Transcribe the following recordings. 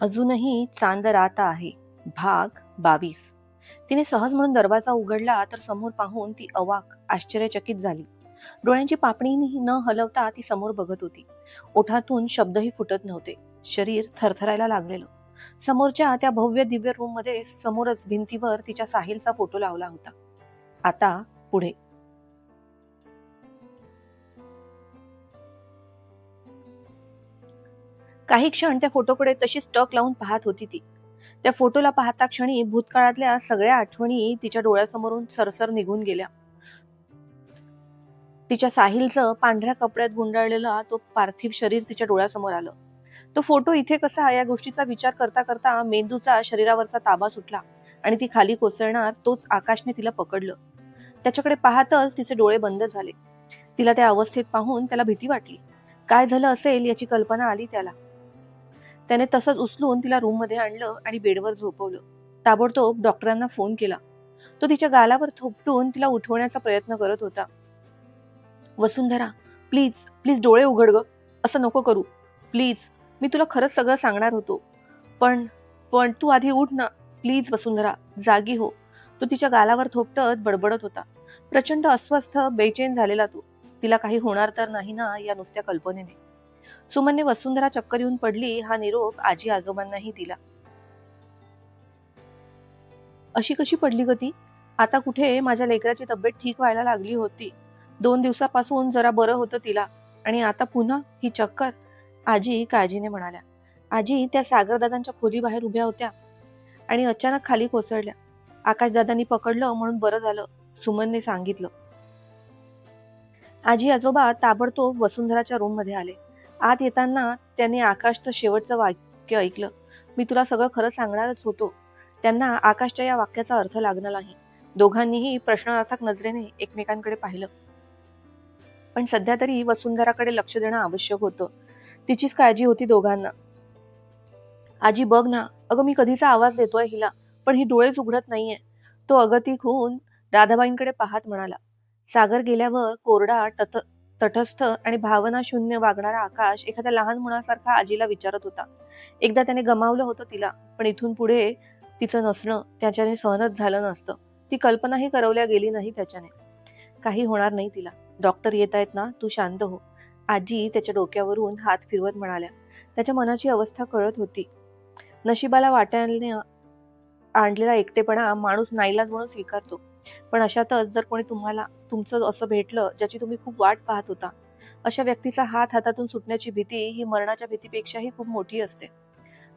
अजूनही चांद रात आहे. भाग बावीस. तिने सहज म्हणून दरवाजा उघडला तर समोर पाहून ती अवाक आश्चर्यचकित झाली. डोळ्यांची पापणीही न हलवता ती समोर बघत होती. ओठातून शब्दही फुटत नव्हते. शरीर थरथरायला लागलेलं. समोरच्या त्या भव्य दिव्य रूममध्ये समोरच भिंतीवर तिच्या साहिलचा फोटो लावला होता. आता पुढे. काही क्षण त्या फोटोकडे तशीच टक लावून पाहत होती ती. त्या फोटोला पाहता क्षणी भूतकाळातल्या सगळ्या आठवणी तिच्या डोळ्यासमोरून सरसर निघून गेल्या. तिच्या साहिलचं पांढऱ्या कपड्यात गुंडाळलेला तो पार्थिव शरीर तिच्या डोळ्यासमोर आलं. तो फोटो इथे कसा या गोष्टीचा विचार करता करता मेंदूचा शरीरावरचा ताबा सुटला आणि ती खाली कोसळणार तोच आकाशने तिला पकडलं. त्याच्याकडे पाहतच तिचे डोळे बंद झाले. तिला त्या अवस्थेत पाहून त्याला भीती वाटली. काय झालं असेल याची कल्पना आली त्याला. त्याने तसंच उचलून तिला रूममध्ये आणलं आणि बेडवर झोपवलं. ताबडतोब डॉक्टरांना फोन केला. तो तिच्या गालावर थोपटून तिला उठवण्याचा प्रयत्न करत होता. वसुंधरा प्लीज प्लीज डोळे उघड ग. असं नको करू. प्लीज मी तुला खरंच सगळं सांगणार होतो. पण पण तू आधी उठ ना. प्लीज वसुंधरा जागी हो. तो तिच्या गालावर थोपटत बडबडत होता. प्रचंड अस्वस्थ बेचैन झालेला तो. तिला काही होणार तर नाही ना या नुसत्या कल्पनेने. सुमनने वसुंधरा चक्कर येऊन पडली हा निरोप आजी आजोबांनाही दिला. अशी कशी पडली ग ती? आता कुठे? माझ्या लेकराची तब्येत ठीक व्हायला लागली होती. दोन दिवसापासून जरा बरं होतं तिला आणि आता पुन्हा ही चक्कर आजी काळजीने म्हणाल्या. आजी त्या सागरदादांच्या खोली बाहेर उभ्या होत्या आणि अचानक खाली कोसळल्या. आकाशदादांनी पकडलं म्हणून बरं झालं सुमनने सांगितलं. आजी आजोबा ताबडतोब वसुंधराच्या रूममध्ये आले. आत येताना त्याने आकाशचं शेवटचं वाक्य ऐकलं. मी तुला सगळं खरं सांगणारच होतो. त्यांना आकाशच्या या वाक्याचा अर्थ लागणार नाही. दोघांनीही प्रश्नार्थक नजरेने एकमेकांकडे पाहिलं. पण सध्या तरी वसुंधराकडे लक्ष देणं आवश्यक होतं. तिचीच काळजी होती दोघांना. आजी बघ ना. अगं मी कधीचा आवाज देतोय हिला पण ही डोळेच उघडत नाहीये. तो अगतिक होऊन राधाबाईंकडे पाहत म्हणाला. सागर गेल्यावर कोरडा टत तटस्थ आणि भावनाशून्य वागणारा आकाश एखाद्या लहान मुलासारखा आजीला विचारत होता. एकदा त्याने गमावलं होतं तिला पण इथून पुढे तिचं नसणं त्याच्याने सहनच झालं नसतं. ती कल्पनाही करवल्या गेली नाही त्याच्याने. काही होणार नाही तिला. डॉक्टर येत आहेत ना तू शांत हो. आजी त्याच्या डोक्यावरून हात फिरवत म्हणाल्या. त्याच्या मनाची अवस्था कळत होती. नशिबाला वाट्याने आणलेला एकटेपणा माणूस नाईलाज म्हणून स्वीकारतो. पण अशातच जर कोणी तुम्हाला तुमचं असं भेटलं ज्याची तुम्ही खूप वाट पाहत होता अशा व्यक्तीचा हात हातातून सुटण्याची भीती ही मरणाच्या भीतीपेक्षाही खूप मोठी असते.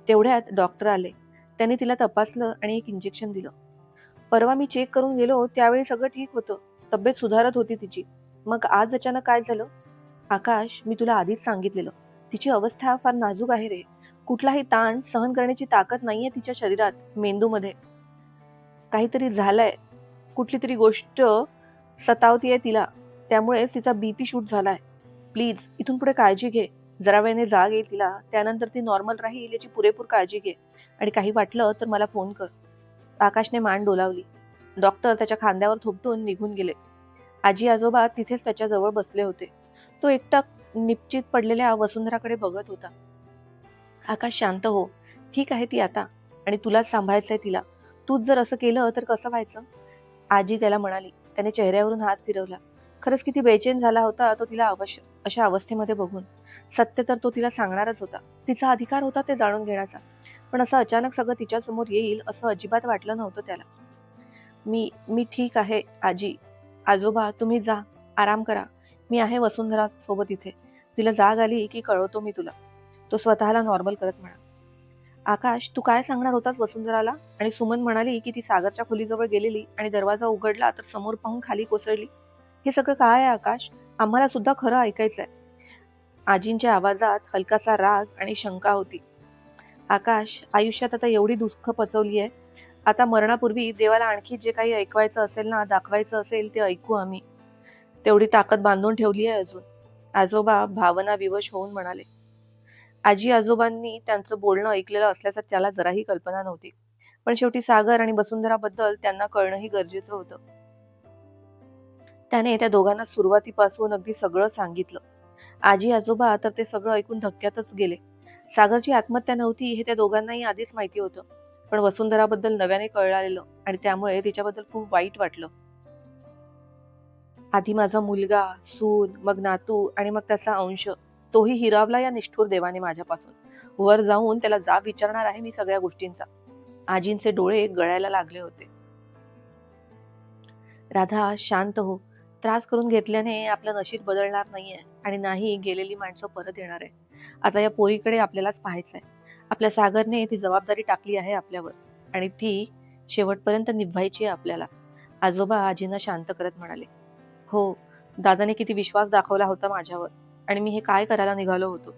तेवढ्यात डॉक्टर आले. त्यांनी तिला तपासलं आणि एक इंजेक्शन दिलं. परवा मी चेक करून गेलो त्यावेळी सगळं ठीक होतं. तब्येत सुधारत होती तिची. मग आज अचानक काय झालं? आकाश मी तुला आधीच सांगितलेलं. तिची अवस्था फार नाजूक आहे रे. कुठलाही ताण सहन करण्याची ताकद नाहीये तिच्या शरीरात मेंदूमध्ये. काहीतरी झालंय. कुठली तरी गोष्ट सतावतीये तिला त्यामुळे तिचा बीपी शूट झालाय. प्लीज इथून पुढे काळजी घे. जरा वेळेने जाग येईल तिला त्यानंतर ती नॉर्मल राहील याची पुरेपूर काळजी घे. आणि काही वाटलं तर मला फोन कर. आकाशने मान डोलावली. डॉक्टर त्याच्या खांद्यावर थोपटून निघून गेले. आजी आजोबा तिथेच त्याच्याजवळ बसले होते. तो एकटा निश्चित पडलेल्या वसुंधराकडे बघत होता. आकाश शांत हो ठीक आहे ती आता. आणि तुलाच सांभाळायचंय तिला. तूच जर असं केलं तर कसं व्हायचं? आजी त्याला म्हणाली त्याने चेहऱ्यावरून हात फिरवला. खरंच किती बेचैन झाला होता तो तिला अवश्य अशा अवस्थेमध्ये बघून. सत्य तर तो तिला सांगणारच होता. तिचा अधिकार होता ते जाणून घेण्याचा. पण असं अचानक सगळं तिच्या समोर येईल असं अजिबात वाटलं नव्हतं त्याला. मी मी ठीक आहे आजी. आजोबा तुम्ही जा. आराम करा. मी आहे वसुंधरा सोबत इथे. तिला जाग आली की कळवतो मी तुला. तो स्वतःला नॉर्मल करत म्हणा. आकाश तू काय सांगणार होतास वसुंधराला? आणि सुमन म्हणाली की ती सागरच्या खोलीजवळ गेलेली आणि दरवाजा उघडला तर समोर पाहून खाली कोसळली. हे सगळं काय आहे आकाश? आम्हाला सुद्धा खरं ऐकायचंय. आजींच्या आवाजात हलकासा राग आणि शंका होती. आकाश आयुष्यात आता एवढी दुःख पचवली आहे. आता मरणापूर्वी देवाला आणखी जे काही ऐकवायचं असेल ना दाखवायचं असेल ते ऐकू आम्ही. तेवढी ताकद बांधून ठेवली आहे अजून. आजोबा भावना विवश होऊन म्हणाले. आजी आजोबांनी त्यांचं बोलणं ऐकलेलं असल्याचं त्याला जराही कल्पना नव्हती. पण शेवटी सागर आणि वसुंधराबद्दल त्यांना कळणंही गरजेचं होतं. त्याने त्या दोघांना सुरुवातीपासून अगदी सगळं सांगितलं. आजी आजोबा तर ते सगळं ऐकून धक्क्यातच गेले. सागरची आत्महत्या नव्हती हे त्या दोघांनाही आधीच माहिती होतं. पण वसुंधराबद्दल नव्याने कळालेलं आणि त्यामुळे तिच्याबद्दल खूप वाईट वाटलं. आधी माझा मुलगा सून मग नातू आणि मग त्याचा अंश. तोही हिरावला या निष्ठूर देवाने माझ्यापासून. वर जाऊन त्याला जाब विचारणार आहे मी सगळ्या गोष्टींचा. आजींचे डोळे गळायला लागले होते. राधा शांत हो. त्रास करून घेतल्याने आपलं नशीब बदलणार नाहीये आणि नाही गेलेली माणसं परत येणार आहे आता या पोरीकडे आपल्यालाच पाहायचंय. आपल्या सागरने ती जबाबदारी टाकली आहे आपल्यावर आणि ती शेवटपर्यंत निभवायची आहे आपल्याला. आजोबा आजींना शांत करत म्हणाले. हो दादाने किती विश्वास दाखवला होता माझ्यावर. आणि मी हे काय करायला निघालो होतो?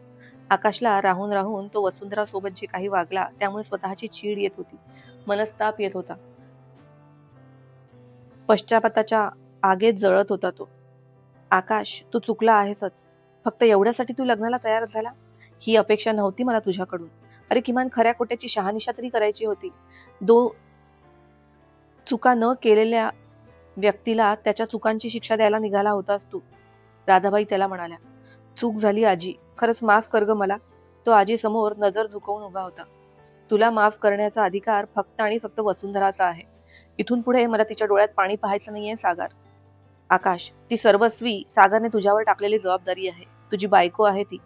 आकाशला राहून राहून तो वसुंधरा सोबत जे काही वागला त्यामुळे स्वतःची चीड येत होती. मनस्ताप येत होता. पश्चातापाच्या आगेत जळत होता तो. आकाश तू चुकला आहेसच. फक्त एवढ्यासाठी तू लग्नाला तयार झाला? ही अपेक्षा नव्हती मला तुझ्याकडून. अरे किमान खऱ्या खोट्याची शहानिशा तरी करायची होती. दो चुका न केलेल्या व्यक्तीला त्याच्या चुकांची शिक्षा द्यायला निघाला होतास तू राधाबाई त्याला म्हणाल्या. चूक झाली आजी. खरंच माफ कर ग मला. तो आजी समोर नजर झुकवून उभा होता. तुला माफ करण्याचा अधिकार फक्त आणि फक्त वसुंधराचा आहे. इथून पुढे मला तिच्या डोळ्यात पाणी पाहायचं नाहीये सागर. आकाश ती सर्वस्वी सागरने तुझ्यावर टाकलेली जबाबदारी आहे. तुझी बायको आहे ती.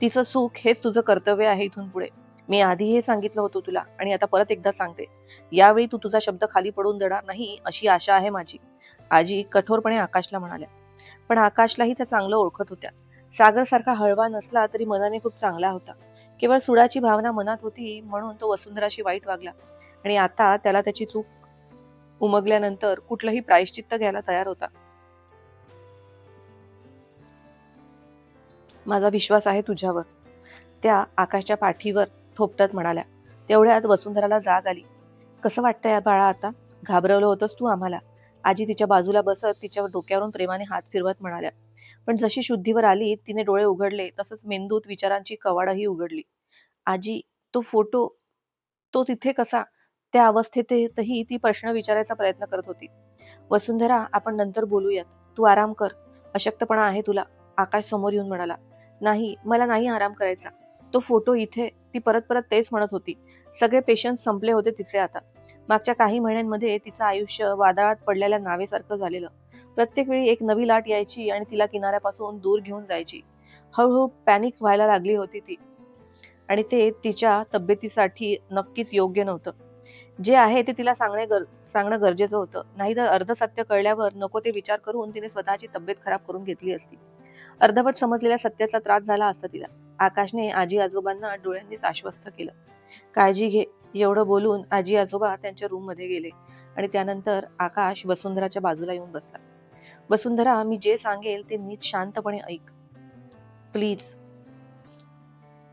तिचं सुख हेच तुझं कर्तव्य आहे इथून पुढे. मी आधी हे सांगितलं होतं तुला आणि आता परत एकदा सांगते. यावेळी तू तुझा शब्द खाली पडून देणार नाही अशी आशा आहे माझी. आजी कठोरपणे आकाशला म्हणाल्या. पण आकाशलाही त्या चांगलं ओळखत होत्या. सागर सारखा हळवा नसला तरी मनाने खूप चांगला होता. केवळ सुडाची भावना मनात होती म्हणून तो वसुंधराशी वाईट वागला. आणि आता त्याला त्याची चूक उमगल्यानंतर कुठलंही प्रायश्चित्त घ्यायला तयार होता. माझा विश्वास आहे तुझ्यावर. त्या आकाशच्या पाठीवर थोपटत म्हणाल्या. तेवढ्यात वसुंधराला जाग आली. कसं वाटतंय बाळा आता? घाबरवलं होतंस तू आम्हाला. आजी तिच्या बाजूला बसत तिच्या डोक्यावरून प्रेमाने हात फिरवत म्हणाल्या. पण जशी शुद्धीवर आली तिने डोळे उघडले तसंच मेंदूत विचारांची कवाडही उघडली. आजी तो फोटो तो तिथे कसा? त्या अवस्थेतही ती प्रश्न विचारायचा प्रयत्न करत होती. वसुंधरा आपण नंतर बोलूयात. तू आराम कर. अशक्तपणा आहे तुला. आकाश समोर येऊन म्हणाला नाही मला नाही आराम करायचा. तो फोटो इथे ती परत परत तेच म्हणत होती. सगळे पेशन्स संपले होते तिचे आता. मागच्या काही महिन्यांमध्ये तिचं आयुष्य वादळात पडलेल्या नावेसारखं झालेलं. प्रत्येक वेळी एक नवी लाट यायची आणि तिला किनाऱ्यापासून दूर घेऊन जायची. हळूहळू पॅनिक व्हायला लागली होती ती. आणि ते तिच्या तब्येतीसाठी नक्कीच योग्य नव्हतं. जे आहे ते तिला सांगणे गर सांगणं गरजेचं होतं. नाहीतर अर्ध सत्य कळल्यावर नको ते विचार करून तिने स्वतःची तब्येत खराब करून घेतली असती. अर्धवट समजलेल्या सत्याचा त्रास झाला असता तिला. आकाशने आजी आजोबांना डोळ्यांनीच आश्वस्त केलं. काळजी घे एवढं बोलून आजी आजोबा त्यांच्या रूममध्ये गेले आणि त्यानंतर आकाश वसुंधराच्या बाजूला येऊन बसला. वसुंधरा मी जे सांगेल ते नीट शांतपणे ऐक. प्लीज.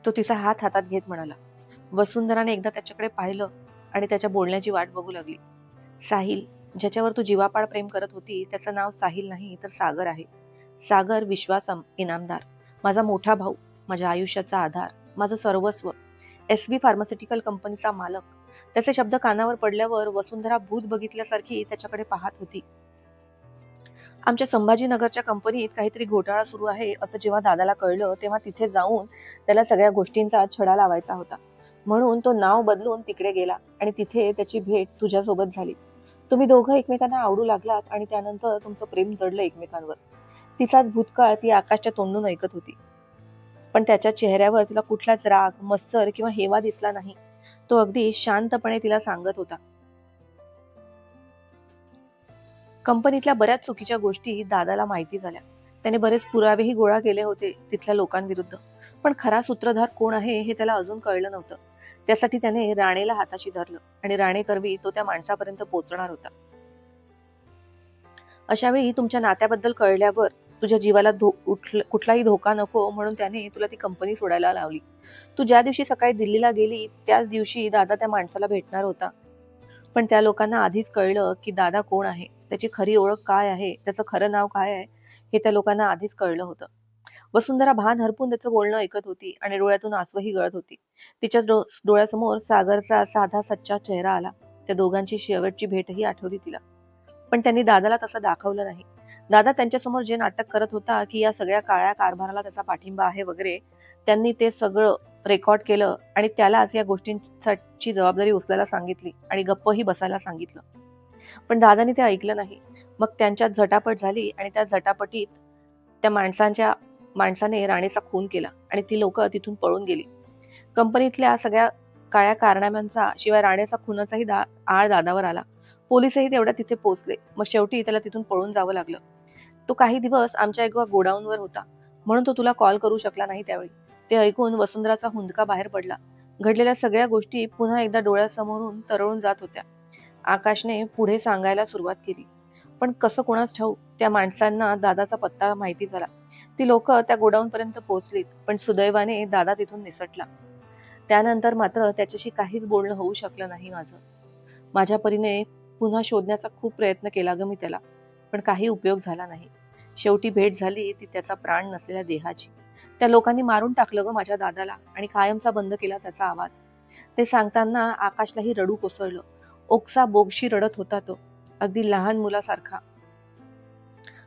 तो तिचा हात हातात घेत म्हणाला. वसुंधराने एकदा त्याच्याकडे पाहिलं आणि त्याच्या बोलण्याची वाट बघू लागली. साहिल ज्याच्यावर तू जीवापाड प्रेम करत होती त्याचं नाव साहिल नाही तर सागर आहे. सागर विश्वास इनामदार. माझा मोठा भाऊ माझ्या आयुष्याचा आधार माझं सर्वस्व. एस व्ही फार्मास्युटिकल कंपनीचा मालक. त्याचे शब्द कानावर पडल्यावर वसुंधरा भूत बघितल्यासारखी त्याच्याकडे पाहत होती. आमच्या संभाजीनगरच्या कंपनीत काहीतरी घोटाळा सुरू आहे असं जेव्हा दादाला कळलं तेव्हा तिथे जाऊन त्याला सगळ्या गोष्टींचा छडा लावायचा होता. म्हणून तो नाव बदलून तिकडे गेला आणि तिथे त्याची भेट तुझ्यासोबत झाली. तुम्ही दोघं एकमेकांना आवडू लागलात आणि त्यानंतर तुमचं प्रेम जडलं एकमेकांवर. तिचाच भूतकाळ ती आकाशच्या तोंडून ऐकत होती. पण त्याच्या चेहऱ्यावर तिला कुठलाच राग मत्सर किंवा हेवा दिसला नाही. तो अगदी शांतपणे तिला सांगत होता. कंपनीतल्या बऱ्याच चुकीच्या गोष्टी दादाला माहिती झाल्या. त्याने बरेच पुरावेही गोळा केले होते तिथल्या लोकांविरुद्ध. पण खरा सूत्रधार कोण आहे हे त्याला अजून कळलं नव्हतं. त्यासाठी त्याने राणेला हाताशी धरलं आणि राणे करवी तो त्या माणसापर्यंत पोहोचणार होता. अशा वेळी तुमच्या नात्याबद्दल कळल्यावर तुझ्या जीवाला धो कुठलाही धोका नको म्हणून त्याने तुला ती कंपनी सोडायला लावली. तू ज्या दिवशी सकाळी दिल्लीला गेली त्याच दिवशी दादा त्या माणसाला भेटणार होता. पण त्या लोकांना आधीच कळलं की दादा कोण आहे. त्याची खरी ओळख काय आहे? त्याचं खरं नाव काय आहे? हे त्या लोकांना आधीच कळलं होतं. वसुंधरा भान हरपून त्याचं बोलणं ऐकत होती आणि डोळ्यातून आसवही गळत होती. तिच्या डोळ्यासमोर सागरचा साधा सच्चा चेहरा आला. त्या दोघांची शेवटची भेटही आठवली तिला. पण त्यांनी दादाला तसं दाखवलं नाही. दादा त्यांच्यासमोर जे नाटक करत होता की या सगळ्या काळ्या कारभाराला त्याचा पाठिंबा आहे वगैरे त्यांनी ते सगळं रेकॉर्ड केलं आणि त्यालाच या गोष्टींची जबाबदारी उचलायला सांगितली आणि गप्पही बसायला सांगितलं. पण दादानी ते ऐकलं नाही. मग त्यांच्यात झटापट झाली आणि त्या झटापटीत त्या माणसांच्या माणसाने राणेचा खून केला आणि ती लोक तिथून पळून गेली. कंपनीतल्या सगळ्या काळ्या कारनाम्यांचा शिवाय राणेचा खुनाचाही दा आळ दादावर आला. पोलीसही तेवढ्या तिथे पोहोचले. मग शेवटी त्याला तिथून पळून जावं लागलं. तो काही दिवस आमच्या एका गोडाऊनवर होता. म्हणून तो तुला कॉल करू शकला नाही त्यावेळी. ते ऐकून वसुंधराचा हुंदका बाहेर पडला. घडलेल्या सगळ्या गोष्टी पुन्हा एकदा डोळ्यासमोरून तरळून जात होत्या. आकाशने पुढे सांगायला सुरुवात केली. पण कसं कोणाच ठाऊ त्या माणसांना दादाचा पत्ता माहिती झाला. ती लोक त्या गोडाऊन पर्यंत पोहोचलीत पण सुदैवाने दादा तिथून निसटला. त्यानंतर मात्र त्याच्याशी काहीच बोलणं होऊ शकलं नाही माझं. माझ्या परीने पुन्हा शोधण्याचा खूप प्रयत्न केला ग मी त्याला पण काही उपयोग झाला नाही. शेवटी भेट झाली ती त्याचा प्राण नसलेल्या देहाची. त्या लोकांनी मारून टाकलं ग माझ्या दादाला आणि कायमचा बंद केला त्याचा आवाज. ते सांगताना आकाशलाही रडू कोसळलं. ओक्सा बोगशी रडत होता तो. अगदी लहान मुलासारखा.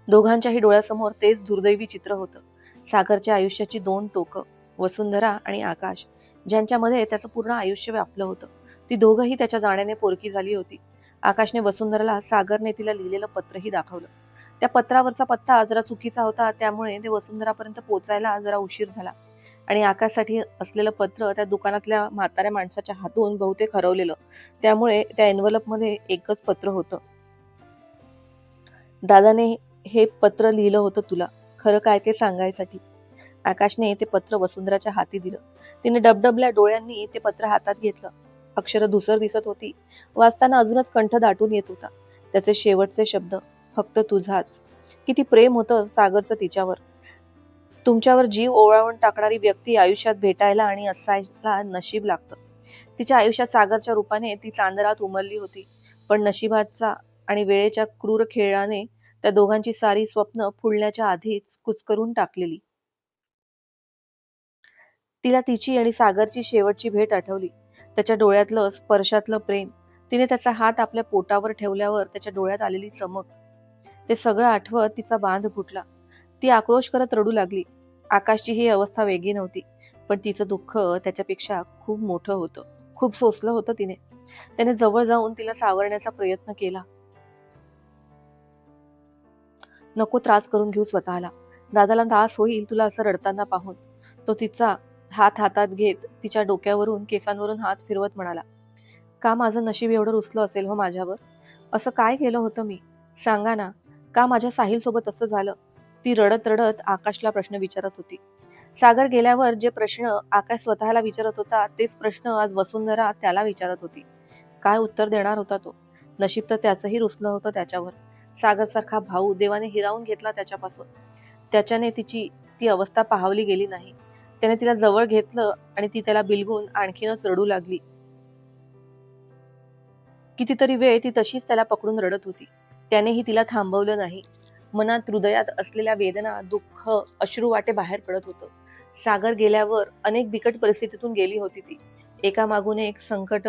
दोघांच्याही डोळ्यासमोर तेच दुर्दैवी चित्र होतं. सागरच्या आयुष्याची दोन टोकं वसुंधरा आणि आकाश ज्यांच्यामध्ये त्याचं पूर्ण आयुष्य व्यापलं होतं. ती दोघंही त्याच्या जाण्याने पोरकी झाली होती. आकाशने वसुंधराला सागरने तिला लिहिलेलं पत्रही दाखवलं. त्या पत्रावरचा पत्ता जरा चुकीचा होता त्यामुळे ते वसुंधरापर्यंत पोचायला जरा उशीर झाला. आणि आकाशसाठी असलेलं पत्र त्या दुकानातल्या म्हाताऱ्या माणसाच्या हातून बहुतेक हरवलेलं. त्यामुळे त्या एनवलपमध्ये एकच पत्र होतं. दादाने हे पत्र लिहिलं होतं तुला. खरं काय ते सांगायसाठी? आकाशने ते पत्र वसुंधराच्या हाती दिलं. तिने डबडबल्या डोळ्यांनी ते पत्र हातात घेतलं. अक्षर धुसर दिसत होती. वाचताना अजूनच कंठ दाटून येत होता. त्याचे शेवटचे शब्द फक्त तुझाच. किती प्रेम होतं सागरचं तिच्यावर. तुमच्यावर जीव ओवाळून टाकणारी व्यक्ती आयुष्यात भेटायला आणि असायला नशीब लागतं. तिच्या आयुष्यात सागरच्या रूपाने ती चांदरात उमलली होती. पण नशिबाचा आणि वेळेच्या क्रूर खेळाने त्या दोघांची सारी स्वप्न फुलण्याच्या आधीच कुचकरून टाकलेली. तिला तिची आणि सागरची शेवटची भेट आठवली. त्याच्या डोळ्यातलं स्पर्शातलं प्रेम तिने त्याचा हात आपल्या पोटावर ठेवल्यावर त्याच्या डोळ्यात आलेली चमक ते सगळं आठवत तिचा बांध फुटला. ती आक्रोश करत रडू लागली. आकाशची ही अवस्था वेगळी नव्हती पण तिचं दुःख त्याच्यापेक्षा खूप मोठं होतं. खूप सोसलं होतं तिने. त्याने जवळ जाऊन तिला सावरण्याचा प्रयत्न केला. नको त्रास करून घेऊ स्वतःला. दादाला त्रास होईल तुला असं रडताना पाहून. तो तिचा हात हातात घेत तिच्या डोक्यावरून केसांवरून हात फिरवत म्हणाला का माझं नशीब एवढं रुसलं असेल हो माझ्यावर? असं काय केलं होतं मी? सांगा ना का माझ्या साहिल सोबत असं झालं? ती रडत रडत आकाशला प्रश्न विचारत होती. सागर गेल्यावर जे प्रश्न आकाश स्वतःला विचारत होता तेच प्रश्न आज वसुंधरा त्याला विचारत होती. काय उत्तर देणार होता तो? नशीब तर त्याचंही रुसलं होतं त्याच्यावर. सागर सारखा भाऊ देवाने हिरावून घेतला त्याच्यापासून. त्याच्याने तिची ती अवस्था पाहावली गेली नाही. त्याने तिला जवळ घेतलं आणि ती त्याला बिलगून आणखीनच रडू लागली. कितीतरी वेळ ती तशीच त्याला पकडून रडत होती. त्यानेही तिला थांबवलं नाही. मनात हृदयात असलेल्या वेदना दुःख अश्रू वाटे बाहेर पडत होतं. सागर गेल्यावर अनेक बिकट परिस्थितीतून गेली होती ती. एका मागून एक संकट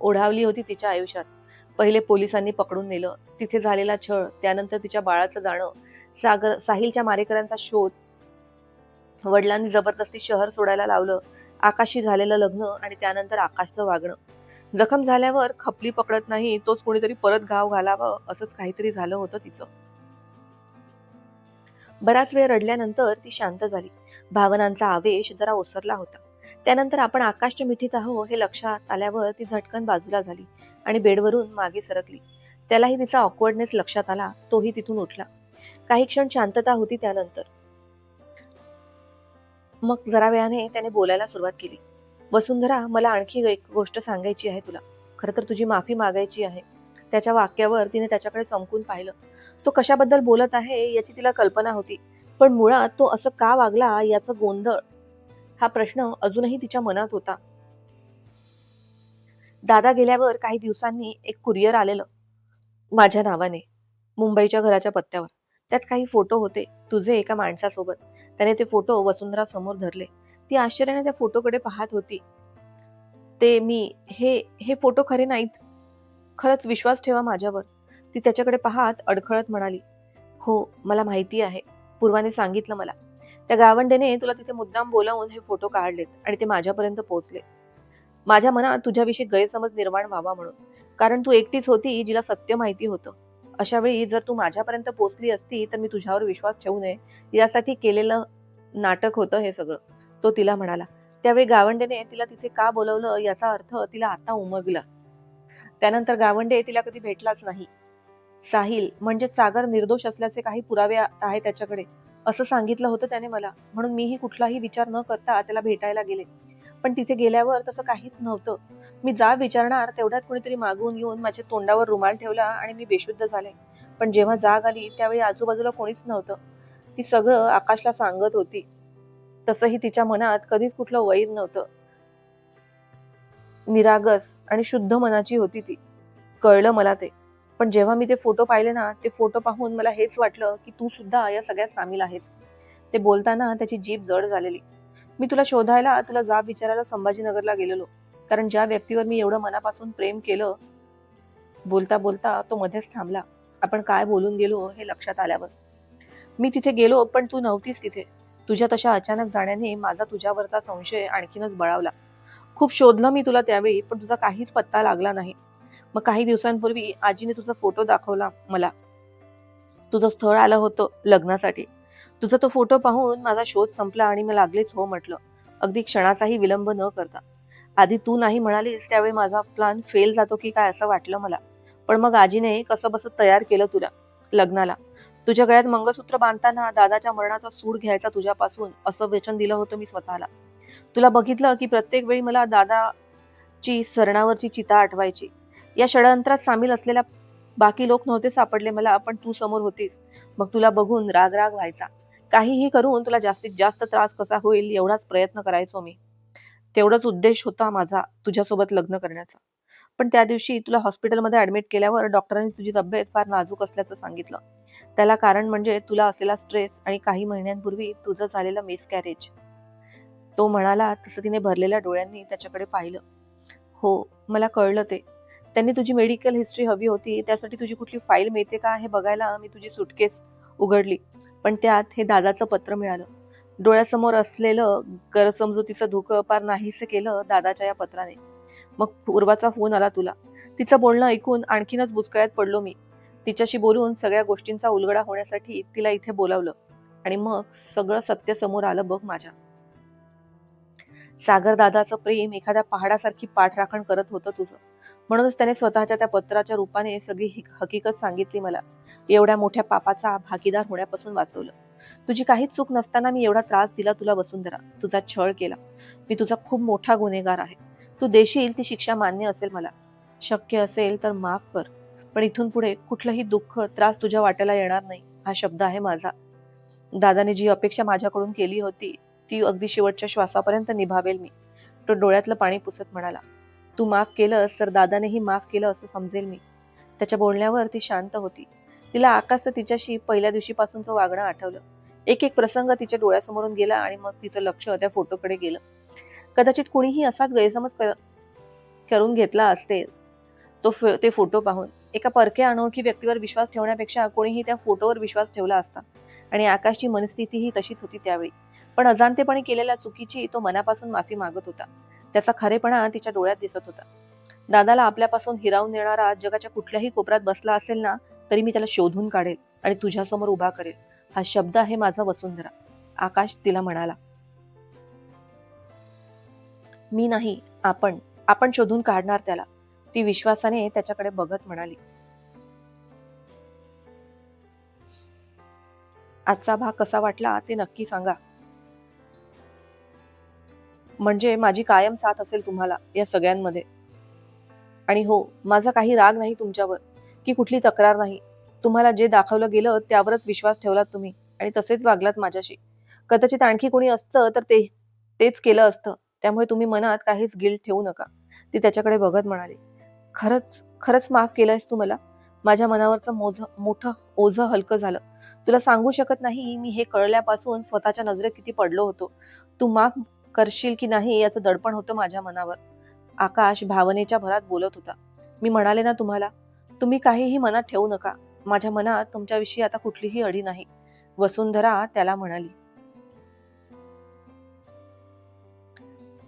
ओढावली होती तिच्या आयुष्यात. पहिले पोलिसांनी पकडून नेलं. तिथे झालेला छळ त्यानंतर तिच्या बाळाचं जाणं सागर साहिलच्या मारेकऱ्यांचा शोध वडिलांनी जबरदस्ती शहर सोडायला लावलं आकाशी झालेलं लग्न आणि त्यानंतर आकाशचं वागणं. जखम झाल्यावर खपली पकडत नाही तोच कोणीतरी परत घाव घालावं असंच काहीतरी झालं होतं तिचं. बराच वेळ रडल्यानंतर ती शांत झाली. भावनांचा आवेश जरा ओसरला होता. त्यानंतर आपण आकाशच्या मिठीत आहो हे लक्षात आल्यावर ती झटकन बाजूला झाली आणि बेडवरून मागे सरकली. त्यालाही तिचा ऑकवर्डनेस लक्षात आला तोही तिथून उठला. काही क्षण शांतता होती त्यानंतर. मग जरा वेळाने त्याने बोलायला सुरुवात केली. वसुंधरा मला आणखी एक गोष्ट सांगायची आहे तुला. खरं तर तुझी माफी मागायची आहे. त्याच्या वाक्यावर तिने त्याच्याकडे चमकून पाहिलं. तो कशाबद्दल बोलत आहे याची तिला कल्पना होती. पण मुळात तो असं का वागला याचा गोंधळ? हा प्रश्न अजूनही तिच्या मनात होता. दादा गेल्यावर काही दिवसांनी एक कुरिअर आलेलं. माझ्या नावाने. मुंबईच्या घराच्या पत्त्यावर. त्यात काही फोटो होते तुझे एका माणसासोबत. त्याने ते फोटो वसुंधरा समोर धरले. ती आश्चर्याने त्या फोटोकडे पाहत होती. ते मी हे हे फोटो खरे नाहीत. खरंच विश्वास ठेवा माझ्यावर. ती त्याच्याकडे पाहत अडखळत म्हणाली हो मला माहिती आहे. पूर्वाने सांगितलं मला. त्या गावंडेने तुला तिथे मुद्दाम बोलावून हे फोटो काढलेत आणि ते माझ्यापर्यंत पोहोचले. माझ्या मनात तुझ्याविषयी गैरसमज निर्माण व्हावा म्हणून. कारण तू एकटीच होती जिला सत्य माहिती होतं. अशा वेळी जर तू माझ्यापर्यंत पोहोचली असती तर मी तुझ्यावर विश्वास ठेवू नये. यासाठी केलेलं नाटक होतं हे सगळं. तो तिला म्हणाला. त्यावेळी गावंडेने तिला तिथे का बोलवलं याचा अर्थ तिला आता उमगला. त्यानंतर गावंडे तिला कधी भेटलाच नाही. साहिल म्हणजे सागर निर्दोष असल्याचे काही पुरावे आहे त्याच्याकडे. असं सांगितलं होतं त्याने मला. म्हणून मीही कुठलाही विचार न करता त्याला भेटायला गेले. पण तिथे गेल्यावर तसं काहीच नव्हतं. मी जा विचारणार तेवढ्यात कोणीतरी मागून येऊन माझ्या तोंडावर रुमाल ठेवला आणि मी बेशुद्ध झाले. पण जेव्हा जाग आली त्यावेळी आजूबाजूला कोणीच नव्हतं. ती सगळं आकाशला सांगत होती. तसंही तिच्या मनात कधीच कुठलं वैर नव्हतं. निरागस आणि शुद्ध मनाची होती ती. कळलं मला ते. पण जेव्हा मी ते फोटो पाहिले ना ते फोटो पाहून मला हेच वाटलं की तू सुद्धा या सगळ्यात सामील आहेस. ते बोलताना त्याची जीभ जड झालेली. मी तुला शोधायला तुला जाब विचारायला संभाजीनगरला गेलेलो. कारण ज्या व्यक्तीवर मी एवढं मनापासून प्रेम केलं बोलता बोलता तो मध्येच थांबला. आपण काय बोलून गेलो हे लक्षात आल्यावर. मी तिथे गेलो पण तू नव्हतीस तिथे. तुझ्या तशा अचानक जाण्याने माझा तुझ्यावरचा संशय आणखीनच बळावला. खूप शोधलं मी तुला त्यावेळी पण तुझा काहीच पत्ता लागला नाही. मग काही दिवसांपूर्वी आजीने तुझा फोटो दाखवला मला. तुझं स्थळ आलं होतं लग्नासाठी. तुझा तो फोटो पाहून माझा शोध संपला आणि मी लागलेच हो म्हटलं. अगदी क्षणाचाही विलंब न करता. आधी तू नाही म्हणालीस त्यावेळी माझा प्लान फेल जातो की काय असं वाटलं मला. पण मग आजीने कसं बस तयार केलं तुला लग्नाला. तुझ्या गळ्यात मंगळसूत्र बांधताना दादाच्या मरणाचा सूड घ्यायचा तुझ्यापासून असं वचन दिलं होतं मी स्वतःला. तुला बघितलं की प्रत्येक वेळी मला दादाची सरणावरची चिता आठवायची. या षडयंत्रात सामील असलेल्या बाकी लोक नव्हते सापडले मला पण तू समोर होतीस. मग तुला बघून राग राग व्हायचा. काहीही करून तुला जास्तीत जास्त त्रास कसा होईल एवढाच प्रयत्न करायचो मी. तेवढाच उद्देश होता माझा तुझ्यासोबत लग्न करण्याचा. पण त्या दिवशी तुला हॉस्पिटलमध्ये ऍडमिट केल्यावर डॉक्टरांनी तुझी तब्येत फार नाजूक असल्याचं सांगितलं. त्याला कारण म्हणजे तुला असलेला स्ट्रेस आणि काही महिन्यांपूर्वी तुझं झालेलं मिसकॅरेज तो म्हणाला तसं तिने भरलेल्या डोळ्यांनी त्याच्याकडे पाहिलं. हो मला कळलं ते. त्यांनी तुझी मेडिकल हिस्ट्री हवी होती. त्यासाठी तुझी कुठली फाईल मिळते का हे बघायला मी तुझी सुटकेस उघडली. पण त्यात हे दादाचं पत्र मिळालं. डोळ्यासमोर असलेलं गैरसमजुतीचं धुकं पार नाहीसे केलं दादाच्या या पत्राने. मग पूर्वाचा फोन आला तुला. तिचं बोलणं ऐकून आणखीनच बुचकळ्यात पडलो मी. तिच्याशी बोलून सगळ्या गोष्टींचा उलगडा होण्यासाठी तिला इथे बोलावलं. आणि मग सगळं सत्य समोर आलं बघ माझ्या. सागरदादाचं प्रेम एखाद्या पहाडासारखी पाठराखण करत होतं तुझं. म्हणूनच त्याने स्वतःच्या त्या पत्राच्या रूपाने सगळी हकीकत सांगितली मला. एवढ्या मोठ्या पापाचा भागीदार होण्यापासून वाचवलं. तुझी काहीच चूक नसताना मी एवढा त्रास दिला तुला वसुंधरा. तुझा छळ केला. मी तुझा खूप मोठा गुन्हेगार आहे. तू देशील ती शिक्षा मान्य असेल मला. शक्य असेल तर माफ कर. पण इथून पुढे कुठलंही दुःख त्रास तुझ्या वाट्याला येणार नाही हा शब्द आहे माझा. दादाने जी अपेक्षा माझ्याकडून केली होती ती अगदी शेवटच्या श्वासापर्यंत निभावेल मी. तो डोळ्यातलं पाणी पुसत म्हणाला तू माफ केलंस तर दादानेही माफ केलं असं समजेल मी. त्याच्या बोलण्यावर ती शांत होती. तिला आकाश तिच्याशी पहिल्या दिवशीपासूनचं वागणं आठवलं. एक एक प्रसंग तिच्या डोळ्यासमोरून गेला आणि मग तिचं लक्ष त्या फोटोकडे गेलं. कदाचित कुणीही असाच गैरसमज करून घेतला असेल तो ते फोटो पाहून. एका परक्या अनोळखी व्यक्तीवर विश्वास ठेवण्यापेक्षा कोणीही त्या फोटोवर विश्वास ठेवला असता. आणि आकाशची मनस्थितीही तशीच होती त्यावेळी. पण अजाणतेपणे केलेल्या चुकीची तो मनापासून माफी मागत होता. त्याचा खरेपणा तिच्या डोळ्यात दिसत होता. दादाला आपल्यापासून हिरावून देणारा जगाच्या कुठल्याही कोपऱ्यात बसला असेल ना तरी मी त्याला शोधून काढेल आणि तुझ्यासमोर उभा करेल. हा शब्द आहे माझा वसुंधरा. आकाश तिला म्हणाला मी नाही आपण आपण शोधून काढणार त्याला. ती विश्वासाने त्याच्याकडे बघत म्हणाली आजचा भाग कसा वाटला ते नक्की सांगा. म्हणजे माझी कायम साथ असेल तुम्हाला या सगळ्यांमध्ये. आणि हो माझा काही राग नाही तुमच्यावर की कुठली तक्रार नाही. तुम्हाला जे दाखवलं गेलं त्यावरच विश्वास ठेवलात तुम्ही आणि तसेच वागलात माझ्याशी. कदाचित आणखी कोणी असतं तर ते तेच केलं असतं. त्यामुळे तुम्ही मनात काहीच गिल्ट ठेवू नका. ती त्याच्याकडे बघत म्हणाली खरंच खरंच माफ केलंयस तू मला? माझ्या मनावरचं मोझ मोठं ओझं हलकं झालं. तुला सांगू शकत नाही मी हे कळल्यापासून स्वतःच्या नजरेत किती पडलो होतो. तू माफ करशील की नाही याचं दडपण होतं माझ्या मनावर. आकाश भावनेच्या भरात बोलत होता. मी म्हणाले ना तुम्हाला तुम्ही काहीही मनात ठेवू नका. माझ्या मनात तुमच्याविषयी आता कुठलीही अडी नाही. वसुंधरा त्याला म्हणाली.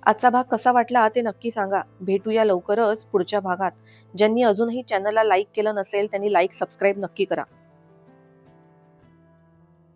आजचा भाग कसा वाटला ते नक्की सांगा. भेटूया लवकरच पुढच्या भागात. ज्यांनी अजूनही चॅनलला लाईक केलं नसेल त्यांनी लाईक सबस्क्राईब नक्की करा.